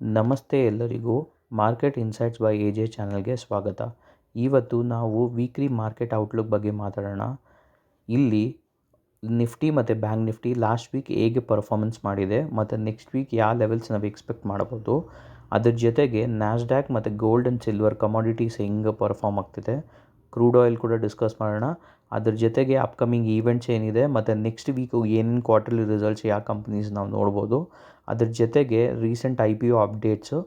ನಮಸ್ತೆ ಎಲ್ಲರಿಗೂ market insights by A J ಚಾನಲ್ಗೆ ಸ್ವಾಗತ. ಇವತ್ತು ನಾವು ವೀಕ್ಲಿ ಮಾರ್ಕೆಟ್ ಔಟ್ಲುಕ್ ಬಗ್ಗೆ ಮಾತಾಡೋಣ. ಇಲ್ಲಿ ನಿಫ್ಟಿ ಮತ್ತು ಬ್ಯಾಂಕ್ ನಿಫ್ಟಿ ಲಾಸ್ಟ್ ವೀಕ್ ಹೇಗೆ ಪರ್ಫಾರ್ಮೆನ್ಸ್ ಮಾಡಿದೆ ಮತ್ತು ನೆಕ್ಸ್ಟ್ ವೀಕ್ ಯಾವ ಲೆವೆಲ್ಸ್ ನಾವು ಎಕ್ಸ್ಪೆಕ್ಟ್ ಮಾಡ್ಬೋದು. ಅದ್ರ ಜೊತೆಗೆ ನ್ಯಾಸ್ಡ್ಯಾಕ್ ಮತ್ತು ಗೋಲ್ಡ್ ಆ್ಯಂಡ್ ಸಿಲ್ವರ್ ಕಮಾಡಿಟೀಸ್ ಹೆಂಗೆ ಪರ್ಫಾರ್ಮ್ ಆಗ್ತಿದೆ. ಕ್ರೂಡ್ ಆಯಿಲ್ ಕೂಡ ಡಿಸ್ಕಸ್ ಮಾಡೋಣ. ಅದ್ರ ಜೊತೆಗೆ ಅಪ್ಕಮಿಂಗ್ ಈವೆಂಟ್ಸ್ ಏನಿದೆ, ಮತ್ತು ನೆಕ್ಸ್ಟ್ ವೀಕು ಏನೇನು ಕ್ವಾರ್ಟರ್ಲಿ ರಿಸಲ್ಟ್ಸ್ ಯಾವ ಕಂಪ್ನೀಸ್ ನಾವು ನೋಡ್ಬೋದು, ಅದ್ರ ಜೊತೆಗೆ recent I P O updates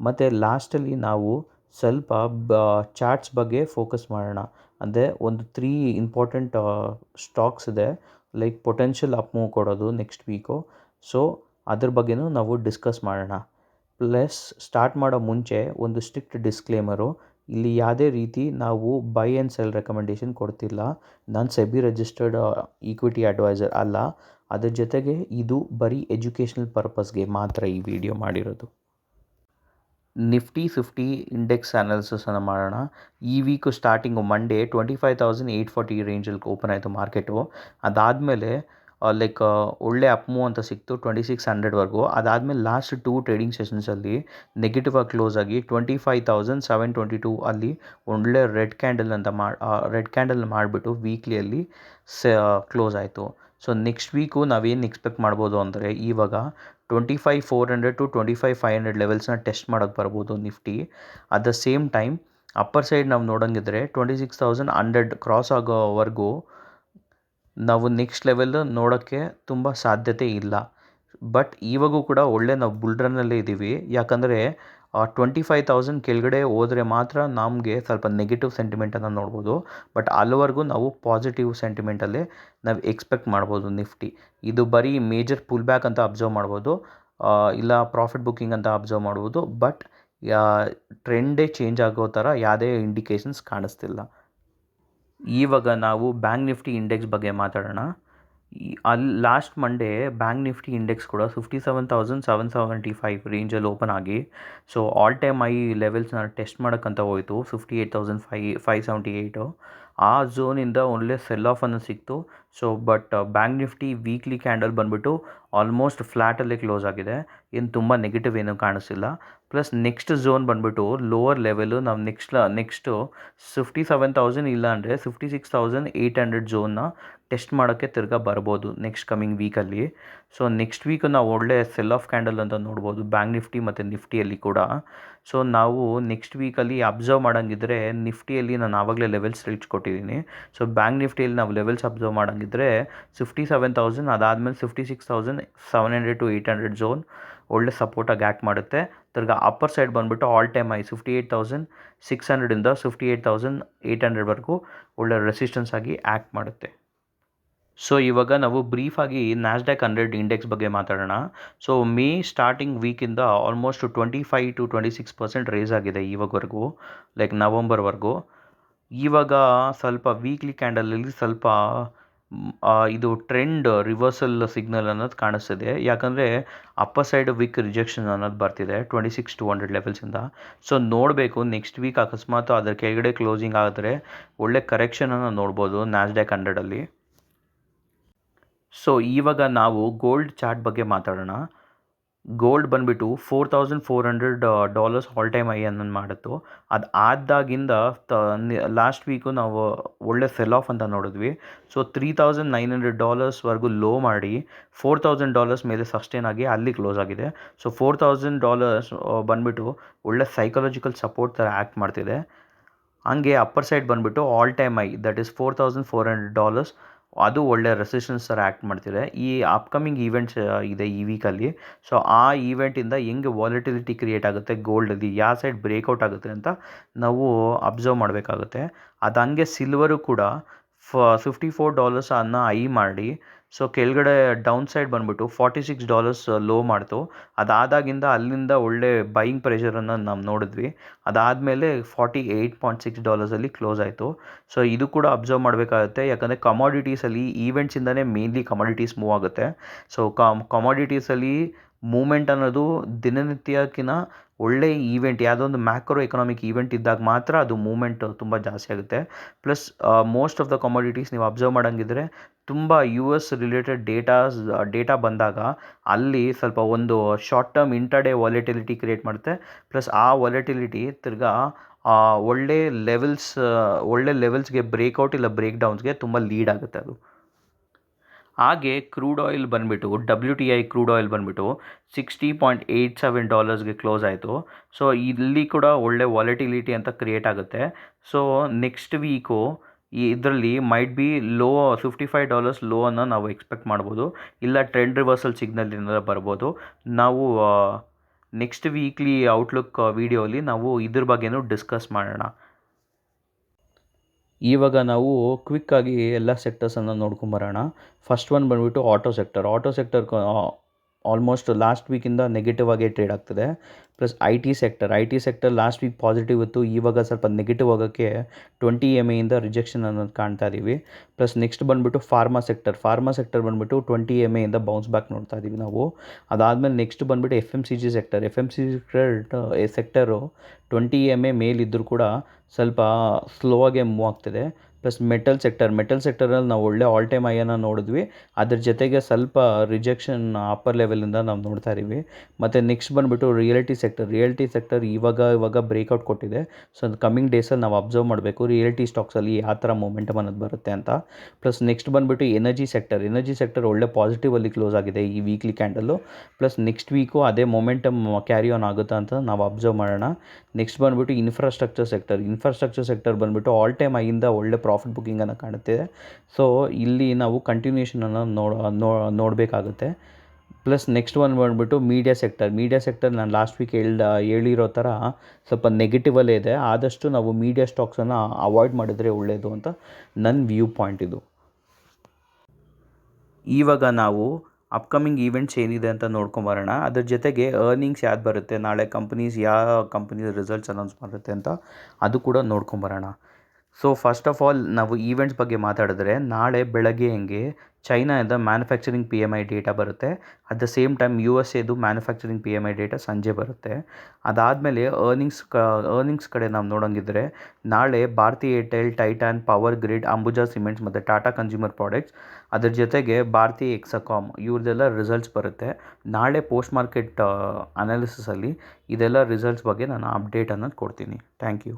ಮತ್ತು ಲಾಸ್ಟಲ್ಲಿ ನಾವು ಸ್ವಲ್ಪ ಬ ಚಾರ್ಟ್ಸ್ ಬಗ್ಗೆ ಫೋಕಸ್ ಮಾಡೋಣ. ಅಂದರೆ ಒಂದು ತ್ರೀ ಇಂಪಾರ್ಟೆಂಟ್ ಸ್ಟಾಕ್ಸ್ ಇದೆ ಲೈಕ್ ಪೊಟೆನ್ಷಿಯಲ್ ಅಪ್ ಮೂವ್ ಕೊಡೋದು ನೆಕ್ಸ್ಟ್ ವೀಕು ಸೊ ಅದ್ರ ಬಗ್ಗೆನೂ ನಾವು ಡಿಸ್ಕಸ್ ಮಾಡೋಣ. ಪ್ಲಸ್ ಸ್ಟಾರ್ಟ್ ಮಾಡೋ ಮುಂಚೆ ಒಂದು ಸ್ಟ್ರಿಕ್ಟ್ ಡಿಸ್ಕ್ಲೇಮರು ಇಲ್ಲಿ ಯಾವುದೇ ರೀತಿ ನಾವು ಬೈ ಆ್ಯಂಡ್ ಸೆಲ್ ರೆಕಮೆಂಡೇಷನ್ ಕೊಡ್ತಿಲ್ಲ. ನಾನು ಸೆಬಿ ರಿಜಿಸ್ಟರ್ಡ್ ಈಕ್ವಿಟಿ ಅಡ್ವೈಸರ್ ಅಲ್ಲ. ಅದರ ಜೊತೆಗೆ ಇದು ಬರೀ ಎಜುಕೇಷ್ನಲ್ ಪರ್ಪಸ್ಗೆ ಮಾತ್ರ ಈ ವಿಡಿಯೋ ಮಾಡಿರೋದು. ನಿಫ್ಟಿ ಫಿಫ್ಟಿ ಇಂಡೆಕ್ಸ್ ಅನಾಲಿಸಿಸನ್ನು ಮಾಡೋಣ. ಈ week starting Monday twenty five thousand eight forty ರೇಂಜಲ್ಲಿ ಓಪನ್ ಆಯಿತು ಮಾರ್ಕೆಟು ಅದಾದಮೇಲೆ ಲೈಕ್ ಒಳ್ಳೆ ಅಪ್ ಮೂವ್ ಅಂತ ಸಿಕ್ತು ಟ್ವೆಂಟಿ ಸಿಕ್ಸ್ ಹಂಡ್ರೆಡ್ವರೆಗೂ ಅದಾದಮೇಲೆ ಲಾಸ್ಟ್ ಟೂ ಟ್ರೇಡಿಂಗ್ ಸೆಷನ್ಸಲ್ಲಿ ನೆಗೆಟಿವ್ ಆಗಿ ಕ್ಲೋಸ್ ಆಗಿ twenty five thousand seven twenty two ಅಲ್ಲಿ ಒಳ್ಳೆ ರೆಡ್ ಕ್ಯಾಂಡಲ್ ಅಂತ ಮಾಡಿ ರೆಡ್ ಕ್ಯಾಂಡಲ್ ಮಾಡಿಬಿಟ್ಟು ವೀಕ್ಲಿಯಲ್ಲಿ ಸ ಕ್ಲೋಸ್ ಆಯಿತು. ಸೊ ನೆಕ್ಸ್ಟ್ ವೀಕು ನಾವೇನು ಎಕ್ಸ್ಪೆಕ್ಟ್ ಮಾಡ್ಬೋದು ಅಂದರೆ ಇವಾಗ twenty five four hundred to twenty five five hundred ಲೆವೆಲ್ಸ್ನ test ಮಾಡೋಕ್ಕೆ ಬರ್ಬೋದು Nifty. At the same time upper side ನಾವು ನೋಡೋಂಗಿದ್ರೆ twenty six thousand hundred cross ಆಗೋವರೆಗೂ ನಾವು ನೆಕ್ಸ್ಟ್ ಲೆವೆಲ್ ನೋಡೋಕ್ಕೆ ತುಂಬ ಸಾಧ್ಯತೆ ಇಲ್ಲ. ಬಟ್ ಇವಾಗೂ ಕೂಡ ಒಳ್ಳೆ ನಾವು ಬುಲ್ ರನ್ನಲ್ಲೇ ಇದ್ದೀವಿ ಯಾಕಂದರೆ ಟ್ವೆಂಟಿ ಫೈವ್ ತೌಸಂಡ್ ಕೆಳಗಡೆ ಹೋದರೆ ಮಾತ್ರ ನಮಗೆ ಸ್ವಲ್ಪ ನೆಗೆಟಿವ್ ಸೆಂಟಿಮೆಂಟನ್ನು ನೋಡ್ಬೋದು. ಬಟ್ ಅಲ್ಲಿವರೆಗೂ ನಾವು ಪಾಸಿಟಿವ್ ಸೆಂಟಿಮೆಂಟಲ್ಲೇ ನಾವು ಎಕ್ಸ್ಪೆಕ್ಟ್ ಮಾಡ್ಬೋದು ನಿಫ್ಟಿ ಇದು ಬರೀ ಮೇಜರ್ ಪುಲ್ ಬ್ಯಾಕ್ ಅಂತ ಅಬ್ಸರ್ವ್ ಮಾಡ್ಬೋದು. ಇಲ್ಲ ಪ್ರಾಫಿಟ್ ಬುಕ್ಕಿಂಗ್ ಅಂತ ಅಬ್ಸರ್ವ್ ಮಾಡ್ಬೋದು. ಬಟ್ ಟ್ರೆಂಡೇ ಚೇಂಜ್ ಆಗೋ ಥರ ಯಾವುದೇ ಇಂಡಿಕೇಷನ್ಸ್ ಕಾಣಿಸ್ತಿಲ್ಲ. ಇವಾಗ ನಾವು ಬ್ಯಾಂಕ್ ನಿಫ್ಟಿ ಇಂಡೆಕ್ಸ್ ಬಗ್ಗೆ ಮಾತಾಡೋಣ. ಅಲ್ಲಿ last Monday bank Nifty index ಕೂಡ fifty seven thousand seven seventy five ರೇಂಜಲ್ಲಿ ಓಪನ್ ಆಗಿ ಸೊ ಆಲ್ ಟೈಮ್ ಐ ಲೆವೆಲ್ಸ್ನ ಟೆಸ್ಟ್ ಮಾಡೋಕ್ಕಂತ ಹೋಯಿತು ಫಿಫ್ಟಿ ಏಯ್ಟ್ ತೌಸಂಡ್ ಫೈ ಫೈವ್ ಸೆವೆಂಟಿ ಏಯ್ಟು ಆ ಝೋನಿಂದ ಒಳ್ಳೆ ಸೆಲ್ ಆಫ್ ಅನ್ನು ಸಿಕ್ತು. So but bank Nifty weekly candle ಬಂದುಬಿಟ್ಟು ಆಲ್ಮೋಸ್ಟ್ ಫ್ಲ್ಯಾಟಲ್ಲೇ ಕ್ಲೋಸ್ ಆಗಿದೆ. ಏನು ತುಂಬ ನೆಗೆಟಿವ್ ಏನೂ ಕಾಣಿಸಿಲ್ಲ ಪ್ಲಸ್ ನೆಕ್ಸ್ಟ್ ಝೋನ್ ಬಂದುಬಿಟ್ಟು ಲೋವರ್ ಲೆವೆಲು ನಾವು next next fifty seven thousand ಇಲ್ಲ ಅಂದರೆ fifty six thousand eight hundred ಝೋನ್ನ test ಮಾಡೋಕ್ಕೆ ತಿರ್ಗಾ ಬರ್ಬೋದು ನೆಕ್ಸ್ಟ್ ಕಮಿಂಗ್ ವೀಕಲ್ಲಿ ಸೊ ನೆಕ್ಸ್ಟ್ ವೀಕ್ ನಾವು ಒಳ್ಳೆ ಸೆಲ್ ಆಫ್ ಕ್ಯಾಂಡಲ್ ಅಂತ ನೋಡ್ಬೋದು ಬ್ಯಾಂಕ್ ನಿಫ್ಟಿ ಮತ್ತು ನಿಫ್ಟಿಯಲ್ಲಿ ಕೂಡ. ಸೊ ನಾವು ನೆಕ್ಸ್ಟ್ ವೀಕಲ್ಲಿ ಅಬ್ಸರ್ವ್ ಮಾಡೋಂಗಿದ್ರೆ ನಿಫ್ಟಿಯಲ್ಲಿ ನಾನು ಆವಾಗಲೇ ಲೆವೆಲ್ಸ್ ರೀಚ್ ಕೊಟ್ಟಿದ್ದೀನಿ. ಸೊ ಬ್ಯಾಂಕ್ ನಿಫ್ಟಿಯಲ್ಲಿ ನಾವು ಲೆವೆಲ್ಸ್ ಅಬ್ಸರ್ವ್ ಮಾಡೋಂಗಿದ್ರೆ ಫಿಫ್ಟಿ ಸೆವೆನ್ ತೌಸಂಡ್ ಅದಾದಮೇಲೆ fifty six thousand seven hundred to eight hundred zone ಒಳ್ಳೆ ಸಪೋರ್ಟಾಗಿ ಆ್ಯಕ್ಟ್ ಮಾಡುತ್ತೆ. ತಿರ್ಗಾ ಅಪ್ಪರ್ ಸೈಡ್ ಬಂದುಬಿಟ್ಟು all time high fifty eight thousand six ಹಂಡ್ರೆಡಿಂದ fifty eight thousand eight ಹಂಡ್ರೆಡ್ವರೆಗೂ ಒಳ್ಳೆ ರೆಸಿಸ್ಟೆನ್ಸ್ ಆಗಿ ಆ್ಯಕ್ಟ್ ಮಾಡುತ್ತೆ. ಸೊ ಇವಾಗ ನಾವು ಬ್ರೀಫಾಗಿ ನ್ಯಾಸ್ಡ್ಯಾಕ್ ಹಂಡ್ರೆಡ್ ಇಂಡೆಕ್ಸ್ ಬಗ್ಗೆ ಮಾತಾಡೋಣ. So May starting ವೀಕಿಂದ almost twenty five to twenty six percent raise ಆಗಿದೆ ಇವಾಗವರೆಗೂ ಲೈಕ್ ನವಂಬರ್ವರೆಗೂ ಇವಾಗ ಸ್ವಲ್ಪ ವೀಕ್ಲಿ ಕ್ಯಾಂಡಲಲ್ಲಿ ಸ್ವಲ್ಪ ಇದು ಟ್ರೆಂಡ್ ರಿವರ್ಸಲ್ ಸಿಗ್ನಲ್ ಅನ್ನೋದು ಕಾಣಿಸ್ತಿದೆ. ಯಾಕಂದರೆ ಅಪ್ಪರ್ ಸೈಡ್ ವೀಕ್ ರಿಜೆಕ್ಷನ್ ಅನ್ನೋದು ಬರ್ತಿದೆ ಟ್ವೆಂಟಿ ಸಿಕ್ಸ್ ಟು ಹಂಡ್ರೆಡ್ ಲೆವೆಲ್ಸಿಂದ ಸೊ ನೋಡಬೇಕು ನೆಕ್ಸ್ಟ್ ವೀಕ್ ಅಕಸ್ಮಾತ್ ಅದರ ಕೆಳಗಡೆ ಕ್ಲೋಸಿಂಗ್ ಆದರೆ ಒಳ್ಳೆ ಕರೆಕ್ಷನನ್ನು ನೋಡ್ಬೋದು ನ್ಯಾಸ್ಡ್ಯಾಕ್ ಹಂಡ್ರೆಡಲ್ಲಿ ಸೊ ಇವಾಗ ನಾವು ಗೋಲ್ಡ್ ಚಾರ್ಟ್ ಬಗ್ಗೆ ಮಾತಾಡೋಣ. ಗೋಲ್ಡ್ ಬಂದುಬಿಟ್ಟು four thousand four hundred dollars all time high ಅನ್ನೋದು ಮಾಡಿತ್ತು. ಅದು ಆದಾಗಿಂದ ತ ಲಾಸ್ಟ್ ವೀಕು ನಾವು ಒಳ್ಳೆ ಸೆಲ್ ಆಫ್ ಅಂತ ನೋಡಿದ್ವಿ. So three thousand nine hundred ಡಾಲರ್ಸ್ವರೆಗೂ low ಮಾಡಿ ಫೋರ್ ತೌಸಂಡ್ ಡಾಲರ್ಸ್ ಮೇಲೆ ಸಸ್ಟೇನ್ ಆಗಿ ಅಲ್ಲಿ ಕ್ಲೋಸ್ ಆಗಿದೆ. ಸೊ ಫೋರ್ ತೌಸಂಡ್ ಡಾಲರ್ಸ್ ಬಂದುಬಿಟ್ಟು ಒಳ್ಳೆ ಸೈಕಲಾಜಿಕಲ್ ಸಪೋರ್ಟ್ ಥರ ಆ್ಯಕ್ಟ್ ಮಾಡ್ತಿದೆ. ಹಂಗೆ ಅಪ್ಪರ್ ಸೈಡ್ ಬಂದುಬಿಟ್ಟು all time high that is four thousand four hundred dollars ಅದು ಒಳ್ಳೆ ರೆಸಿಸ್ಟೆನ್ಸ್ ಥರ ಆ್ಯಕ್ಟ್ ಮಾಡ್ತಿದೆ. ಈ ಅಪ್ಕಮಿಂಗ್ ಈವೆಂಟ್ಸ್ ಇದೆ ಈ ವೀಕಲ್ಲಿ ಸೊ ಆ ಈವೆಂಟಿಂದ ಹೆಂಗೆ ವಾಲಿಟಿಲಿಟಿ ಕ್ರಿಯೇಟ್ ಆಗುತ್ತೆ ಗೋಲ್ಡಲ್ಲಿ ಯಾವ ಸೈಡ್ ಬ್ರೇಕ್ಔಟ್ ಆಗುತ್ತೆ ಅಂತ ನಾವು ಅಬ್ಸರ್ವ್ ಮಾಡಬೇಕಾಗುತ್ತೆ. ಅದು ಹಂಗೆ ಸಿಲ್ವರು ಕೂಡ, ಫ ಫಿಫ್ಟಿ ಫೋರ್ ಡಾಲರ್ಸ್ ಅನ್ನ ಐ ಮಾಡಿ ಸೊ ಕೆಳಗಡೆ ಡೌನ್ ಸೈಡ್ ಬಂದುಬಿಟ್ಟು ಫಾರ್ಟಿ ಸಿಕ್ಸ್ ಡಾಲರ್ಸ್ ಲೋ ಮಾಡ್ತು. ಅದಾದಾಗಿಂದ ಅಲ್ಲಿಂದ ಒಳ್ಳೆ ಬೈಯಿಂಗ್ ಪ್ರೆಷರನ್ನು ನಾವು ನೋಡಿದ್ವಿ. ಅದಾದಮೇಲೆ ಫಾರ್ಟಿ ಏಯ್ಟ್ ಪಾಯಿಂಟ್ ಸಿಕ್ಸ್ ಡಾಲರ್ಸಲ್ಲಿ ಕ್ಲೋಸ್ ಆಯಿತು. ಸೊ ಇದು ಕೂಡ ಅಬ್ಸರ್ವ್ ಮಾಡಬೇಕಾಗುತ್ತೆ. ಯಾಕಂದರೆ ಕಮಾಡಿಟೀಸಲ್ಲಿ ಈವೆಂಟ್ಸಿಂದನೇ ಮೇನ್ಲಿ ಕಮಾಡಿಟೀಸ್ ಮೂವ್ ಆಗುತ್ತೆ. ಸೊ ಕಮಾಡಿಟೀಸಲ್ಲಿ ಮೂಮೆಂಟ್ ಅನ್ನೋದು ದಿನನಿತ್ಯಕ್ಕಿಂತ ಒಳ್ಳೆ ಈವೆಂಟ್ ಯಾವುದೋ ಒಂದು ಮ್ಯಾಕ್ರೋ ಎಕನಾಮಿಕ್ ಈವೆಂಟ್ ಇದ್ದಾಗ ಮಾತ್ರ ಅದು ಮೂಮೆಂಟ್ ತುಂಬ ಜಾಸ್ತಿ ಆಗುತ್ತೆ. Plus most of the commodities ನೀವು ಅಬ್ಸರ್ವ್ ಮಾಡೋಂಗಿದ್ರೆ ತುಂಬ U S related datas, data ಬಂದಾಗ ಅಲ್ಲಿ ಸ್ವಲ್ಪ ಒಂದು short term intraday volatility create ಮಾಡುತ್ತೆ. ಪ್ಲಸ್ ಆ ವಾಲಿಟಿಲಿಟಿ ತಿರ್ಗಾ ಒಳ್ಳೆ ಲೆವೆಲ್ಸ್ ಒಳ್ಳೆ ಲೆವೆಲ್ಸ್ಗೆ ಬ್ರೇಕ್ಔಟ್ ಇಲ್ಲ ಬ್ರೇಕ್ ಡೌನ್ಸ್ಗೆ ತುಂಬ ಲೀಡ್ ಆಗುತ್ತೆ ಅದು. ಹಾಗೆ ಕ್ರೂಡ್ ಆಯಿಲ್ ಬಂದುಬಿಟ್ಟು W T I crude oil ಬಂದುಬಿಟ್ಟು ಸಿಕ್ಸ್ಟಿ ಪಾಯಿಂಟ್ ಏಯ್ಟ್ ಸೆವೆನ್ ಡಾಲರ್ಸ್ಗೆ ಕ್ಲೋಸ್ ಆಯಿತು. ಸೊ ಇಲ್ಲಿ ಕೂಡ ಒಳ್ಳೆ ವಾಲಿಟಿಲಿಟಿ ಅಂತ ಕ್ರಿಯೇಟ್ ಆಗುತ್ತೆ. ಸೊ ನೆಕ್ಸ್ಟ್ ವೀಕು ಈ ಇದರಲ್ಲಿ might be low fifty five dollars low ಅನ್ನು ನಾವು ಎಕ್ಸ್ಪೆಕ್ಟ್ ಮಾಡ್ಬೋದು. ಇಲ್ಲ ಟ್ರೆಂಡ್ ರಿವರ್ಸಲ್ ಸಿಗ್ನಲ್ ಏನಾದರೂ ಬರ್ಬೋದು. ನಾವು ನೆಕ್ಸ್ಟ್ ವೀಕ್ಲಿ ಔಟ್ಲುಕ್ ವೀಡಿಯೋಲಿ ನಾವು ಇದ್ರ ಬಗ್ಗೆನೂ ಡಿಸ್ಕಸ್ ಮಾಡೋಣ. ಇವಾಗ ನಾವು ಕ್ವಿಕ್ಕಾಗಿ ಎಲ್ಲ ಸೆಕ್ಟರ್ಸನ್ನು ನೋಡ್ಕೊಂಬರೋಣ ಫಸ್ಟ್ ಒನ್ ಬಂದುಬಿಟ್ಟು auto sector auto sector almost last ವೀಕಿಂದ negative ಆಗೇ ಟ್ರೇಡ್ ಆಗ್ತಿದೆ. Plus I T sector I T sector last week positive ಇತ್ತು, ಇವಾಗ ಸ್ವಲ್ಪ ನೆಗೆಟಿವ್ ಆಗೋಕ್ಕೆ ಟ್ವೆಂಟಿ ಎಂ ಎಯಿಂದ ರಿಜೆಕ್ಷನ್ ಅನ್ನೋದು ಕಾಣ್ತಾ ಇದ್ದೀವಿ ಪ್ಲಸ್ ನೆಕ್ಸ್ಟ್ ಬಂದುಬಿಟ್ಟು ಫಾರ್ಮಾ ಸೆಕ್ಟರ್ ಫಾರ್ಮಾ ಸೆಕ್ಟರ್ ಬಂದುಬಿಟ್ಟು ಟ್ವೆಂಟಿ ಎಂ ಎಯಿಂದ ಬೌನ್ಸ್ ಬ್ಯಾಕ್ ನೋಡ್ತಾ ಇದ್ದೀವಿ ನಾವು. ಅದಾದಮೇಲೆ ನೆಕ್ಸ್ಟ್ ಬಂದುಬಿಟ್ಟು F M C G sector F M C G sector twenty M A ಮೇಲಿದ್ದರೂ ಕೂಡ ಸ್ವಲ್ಪ ಸ್ಲೋ ಆಗೇ ಮೂವ್ ಆಗ್ತಿದೆ. Plus metal sector. ಮೆಟಲ್ ಸೆಕ್ಟರಲ್ಲಿ ನಾವು ಒಳ್ಳೆ ಆಲ್ ಟೈಮ್ ಐಯನ್ನು ನೋಡಿದ್ವಿ. ಅದ್ರ ಜೊತೆಗೆ ಸ್ವಲ್ಪ ರಿಜೆಕ್ಷನ್ ಅಪ್ಪರ್ ಲೆವೆಲಿಂದ ನಾವು ನೋಡ್ತಾ ಇದ್ದೀವಿ. ಮತ್ತು ನೆಕ್ಸ್ಟ್ ಬಂದುಬಿಟ್ಟು ರಿಯಲ್ಟಿ ಸೆಕ್ಟರ್ ರಿಯಲ್ಟಿ ಸೆಕ್ಟರ್ ಇವಾಗ ಇವಾಗ ಬ್ರೇಕ್ಔಟ್ ಕೊಟ್ಟಿದೆ. ಸೊ ಅದು ಕಮ್ಮಿಂಗ್ ಡೇಸಲ್ಲಿ ನಾವು ಅಬ್ಸರ್ವ್ ಮಾಡಬೇಕು. ರಿಯಲ್ಟಿ ಸ್ಟಾಕ್ಸಲ್ಲಿ ಯಾವ ಥರ ಮೂಮೆಂಟಮ್ ಅನ್ನೋದು ಬರುತ್ತೆ ಅಂತ. ಪ್ಲಸ್ ನೆಕ್ಸ್ಟ್ ಬಂದುಬಿಟ್ಟು ಎನರ್ಜಿ ಸೆಕ್ಟರ್ ಎನರ್ಜಿ ಸೆಕ್ಟರ್ ಒಳ್ಳೆ ಪಾಸಿಟಿವಲ್ಲಿ ಕ್ಲೋಸ್ ಆಗಿದೆ ಈ weekly candle plus next week ಅದೇ ಮೊಮೆಂಟಮ್ ಕ್ಯಾರಿ ಆನ್ ಆಗುತ್ತಾ ಅಂತ ನಾವು ಅಬ್ಸರ್ವ್ ಮಾಡೋಣ. ನೆಕ್ಸ್ಟ್ ಬಂದುಬಿಟ್ಟು ಇನ್ಫ್ರಾಸ್ಟ್ರಕ್ಚರ್ ಸೆಕ್ಟರ್ ಇನ್ಫ್ರಾಸ್ಟ್ರಕ್ಚರ್ ಸೆಕ್ಟರ್ ಬಂದುಬಿಟ್ಟು ಆಲ್ ಟೈಮ್ ಐಯಿಂದ ಒಳ್ಳೆ ಪ್ರಾಫಿಟ್ ಬುಕ್ಕಿಂಗನ್ನು ಕಾಣುತ್ತೆ. ಸೊ ಇಲ್ಲಿ ನಾವು ಕಂಟಿನ್ಯೂಷನನ್ನು ನೋಡ ನೋಡಬೇಕಾಗುತ್ತೆ. ಪ್ಲಸ್ ನೆಕ್ಸ್ಟ್ ಒನ್ ಬಂದುಬಿಟ್ಟು ಮೀಡಿಯಾ ಸೆಕ್ಟರ್ ಮೀಡಿಯಾ ಸೆಕ್ಟರ್ ನಾನು ಲಾಸ್ಟ್ ವೀಕ್ ಹೇಳ್ದ, ಹೇಳಿರೋ ಥರ ಸ್ವಲ್ಪ ನೆಗೆಟಿವಲ್ಲೇ ಇದೆ. ಆದಷ್ಟು ನಾವು ಮೀಡಿಯಾ ಸ್ಟಾಕ್ಸನ್ನು ಅವಾಯ್ಡ್ ಮಾಡಿದರೆ ಒಳ್ಳೆಯದು ಅಂತ ನನ್ನ ವ್ಯೂ ಪಾಯಿಂಟ್ ಇದು. ಇವಾಗ ನಾವು ಅಪ್ಕಮಿಂಗ್ ಈವೆಂಟ್ಸ್ ಏನಿದೆ ಅಂತ ನೋಡ್ಕೊಂಬರೋಣ ಅದ್ರ ಜೊತೆಗೆ ಅರ್ನಿಂಗ್ಸ್ ಯಾವ್ದು ಬರುತ್ತೆ, ನಾಳೆ ಕಂಪ್ನೀಸ್ ಯಾವ ಕಂಪ್ನೀಸ್ ರಿಸಲ್ಟ್ಸ್ ಅನೌನ್ಸ್ ಮಾಡುತ್ತೆ ಅಂತ ಅದು ಕೂಡ ನೋಡ್ಕೊಂಬರೋಣ ಸೊ ಫಸ್ಟ್ ಆಫ್ ಆಲ್ ನಾವು ಈವೆಂಟ್ಸ್ ಬಗ್ಗೆ ಮಾತಾಡಿದ್ರೆ, ನಾಳೆ ಬೆಳಗ್ಗೆ ಹೆಂಗೆ, ಚೈನಾದ manufacturing P M I data ಬರುತ್ತೆ. At the same time U S ಎದು manufacturing P M I data ಸಂಜೆ ಬರುತ್ತೆ. ಅದಾದಮೇಲೆ ಅರ್ನಿಂಗ್ಸ್ ಕ ಅರ್ನಿಂಗ್ಸ್ ಕಡೆ ನಾವು ನೋಡೋಂಗಿದ್ರೆ, ನಾಳೆ Bharti Airtel Titan Power Grid Ambuja Cements ಮತ್ತು ಟಾಟಾ ಕನ್ಸ್ಯೂಮರ್ ಪ್ರಾಡಕ್ಟ್ಸ್ ಅದ್ರ ಜೊತೆಗೆ ಭಾರತಿ ಎಕ್ಸಕಾಮ್ ಇವ್ರದ್ದೆಲ್ಲ ರಿಸಲ್ಟ್ಸ್ ಬರುತ್ತೆ. ನಾಳೆ ಪೋಸ್ಟ್ ಮಾರ್ಕೆಟ್ ಅನಾಲಿಸಿಸಲ್ಲಿ ಇದೆಲ್ಲ ರಿಸಲ್ಟ್ಸ್ ಬಗ್ಗೆ ನಾನು ಅಪ್ಡೇಟ್ ಅನ್ನೋದು ಕೊಡ್ತೀನಿ. ಥ್ಯಾಂಕ್ ಯು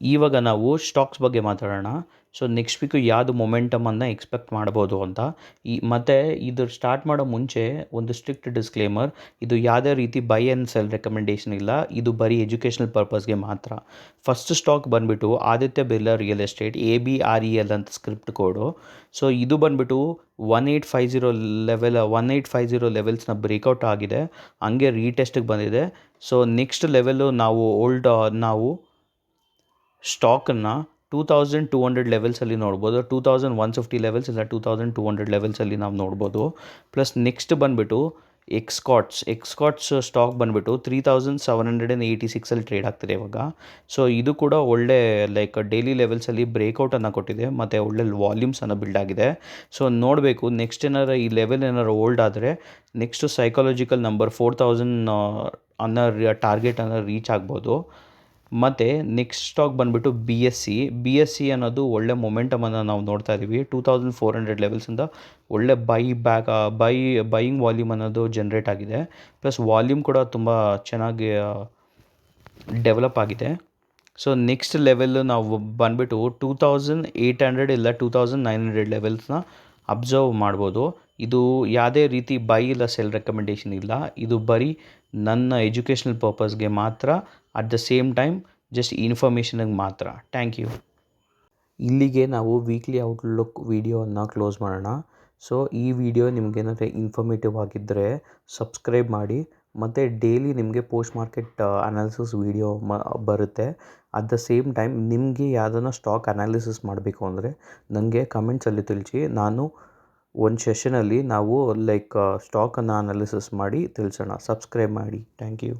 ಇವಾಗ ನಾವು ಸ್ಟಾಕ್ಸ್ ಬಗ್ಗೆ ಮಾತಾಡೋಣ. ಸೊ ನೆಕ್ಸ್ಟ್ ವೀಕು ಯಾವುದು ಮೊಮೆಂಟಮನ್ನು ಎಕ್ಸ್ಪೆಕ್ಟ್ ಮಾಡ್ಬೋದು ಅಂತ. ಈ, ಮತ್ತು ಇದು ಸ್ಟಾರ್ಟ್ ಮಾಡೋ ಮುಂಚೆ ಒಂದು ಸ್ಟ್ರಿಕ್ಟ್ ಡಿಸ್ಕ್ಲೇಮರ್ ಇದು ಯಾವುದೇ ರೀತಿ ಬೈ ಆ್ಯಂಡ್ ಸೆಲ್ ರೆಕಮೆಂಡೇಷನ್ ಇಲ್ಲ. ಇದು ಬರೀ ಎಜುಕೇಷನಲ್ ಪರ್ಪಸ್ಗೆ ಮಾತ್ರ. ಫಸ್ಟ್ ಸ್ಟಾಕ್ ಬಂದುಬಿಟ್ಟು Aditya Birla Real Estate A B R E L ಅಂತ ಸ್ಕ್ರಿಪ್ಟ್ ಕೋಡು. ಸೊ ಇದು ಬಂದುಬಿಟ್ಟು one eight five zero level one eight five zero ಲೆವೆಲ್ಸ್ನ breakout ಆಗಿದೆ. ಹಂಗೆ ರೀಟೆಸ್ಟಿಗೆ ಬಂದಿದೆ. ಸೊ ನೆಕ್ಸ್ಟ್ ಲೆವೆಲ್ಲು ನಾವು ಓಲ್ಡ್ ನಾವು ಸ್ಟಾಕನ್ನು ಟೂ ತೌಸಂಡ್ ಟೂ ಹಂಡ್ರೆಡ್ ಲೆವೆಲ್ಸಲ್ಲಿ ನೋಡ್ಬೋದು. Two thousand one fifty levels ಇಲ್ಲ, ಟೂ ತೌಸಂಡ್ ಟೂ ಹಂಡ್ರೆಡ್ ಲೆವೆಲ್ಸಲ್ಲಿ ನಾವು ನೋಡ್ಬೋದು. ಪ್ಲಸ್ ನೆಕ್ಸ್ಟ್ ಬಂದುಬಿಟ್ಟು ಎಕ್ಸ್ಕಾಟ್ಸ್. ಎಕ್ಸ್ಕಾಟ್ಸ್ ಸ್ಟಾಕ್ ಬಂದುಬಿಟ್ಟು three thousand seven hundred and eighty ಸಿಕ್ಸಲ್ಲಿ trade ಆಗ್ತಿದೆ ಇವಾಗ. ಸೊ ಇದು ಕೂಡ ಒಳ್ಳೆ, ಲೈಕ್, ಡೈಲಿ ಲೆವೆಲ್ಸಲ್ಲಿ ಬ್ರೇಕೌಟನ್ನು ಕೊಟ್ಟಿದೆ, ಮತ್ತು ಒಳ್ಳೆ ವಾಲ್ಯೂಮ್ಸನ್ನು ಬಿಲ್ಡ್ ಆಗಿದೆ. ಸೊ ನೋಡಬೇಕು, ನೆಕ್ಸ್ಟ್ ಏನಾರು ಈ ಲೆವೆಲ್ ಏನಾರು ಓಲ್ಡ್ ಆದರೆ next psychological number four thousand ಅನ್ನೋ ಟಾರ್ಗೆಟನ್ನು ರೀಚ್ ಆಗ್ಬೋದು. ಮತ್ತು ನೆಕ್ಸ್ಟ್ ಸ್ಟಾಕ್ ಬಂದುಬಿಟ್ಟು B S C B S C ಅನ್ನೋದು ಒಳ್ಳೆ ಮೊಮೆಂಟಮನ್ನು ನಾವು ನೋಡ್ತಾ ಇದ್ದೀವಿ ಟೂ ತೌಸಂಡ್ ಫೋರ್ ಹಂಡ್ರೆಡ್ ಲೆವೆಲ್ಸಿಂದ ಒಳ್ಳೆ buy back buy buying volume ಅನ್ನೋದು ಜನ್ರೇಟ್ ಆಗಿದೆ. ಪ್ಲಸ್ ವಾಲ್ಯೂಮ್ ಕೂಡ ತುಂಬ ಚೆನ್ನಾಗಿ ಡೆವಲಪ್ ಆಗಿದೆ. ಸೊ ನೆಕ್ಸ್ಟ್ ಲೆವೆಲ್ ನಾವು ಬಂದುಬಿಟ್ಟು ಟೂ ತೌಸಂಡ್ ಏಯ್ಟ್ ಹಂಡ್ರೆಡ್ ಇಲ್ಲ ಟೂ ತೌಸಂಡ್ ನೈನ್ ಹಂಡ್ರೆಡ್ ಲೆವೆಲ್ಸ್ನ ಅಬ್ಸರ್ವ್ ಮಾಡ್ಬೋದು. ಇದು ಯಾವುದೇ ರೀತಿ ಬೈ ಇಲ್ಲ ಸೆಲ್ ರೆಕಮೆಂಡೇಷನ್ ಇಲ್ಲ. ಇದು ಬರೀ ನನ್ನ ಎಜುಕೇಷ್ನಲ್ ಪರ್ಪಸ್ಗೆ ಮಾತ್ರ at the same time just ಇನ್ಫಾರ್ಮೇಷನಿಗೆ ಮಾತ್ರ. ಥ್ಯಾಂಕ್ ಯು ಇಲ್ಲಿಗೆ ನಾವು ವೀಕ್ಲಿ ಔಟ್ಲುಕ್ ವೀಡಿಯೋವನ್ನು ಕ್ಲೋಸ್ ಮಾಡೋಣ. ಸೊ ಈ ವಿಡಿಯೋ ನಿಮಗೇನಾದ್ರೆ ಇನ್ಫಾರ್ಮೇಟಿವ್ ಆಗಿದ್ದರೆ ಸಬ್ಸ್ಕ್ರೈಬ್ ಮಾಡಿ, ಮತ್ತು ಡೈಲಿ ನಿಮಗೆ ಪೋಸ್ಟ್ ಮಾರ್ಕೆಟ್ ಅನಾಲಿಸಿಸ್ ವೀಡಿಯೋ ಮ, ಬರುತ್ತೆ. ಅಟ್ ದ ಸೇಮ್ ಟೈಮ್ ನಿಮಗೆ ಯಾವುದನ್ನ ಸ್ಟಾಕ್ ಅನಾಲಿಸಿಸ್ ಮಾಡಬೇಕು ಅಂದರೆ ನನಗೆ ಕಮೆಂಟ್ಸಲ್ಲಿ ತಿಳಿಸಿ, ನಾನು ಒಂದು ಸೆಷನಲ್ಲಿ ನಾವು ಲೈಕ್ ಸ್ಟಾಕನ್ನು ಅನಾಲಿಸಿಸ್ ಮಾಡಿ ತಿಳಿಸೋಣ. ಸಬ್ಸ್ಕ್ರೈಬ್ ಮಾಡಿ. Thank you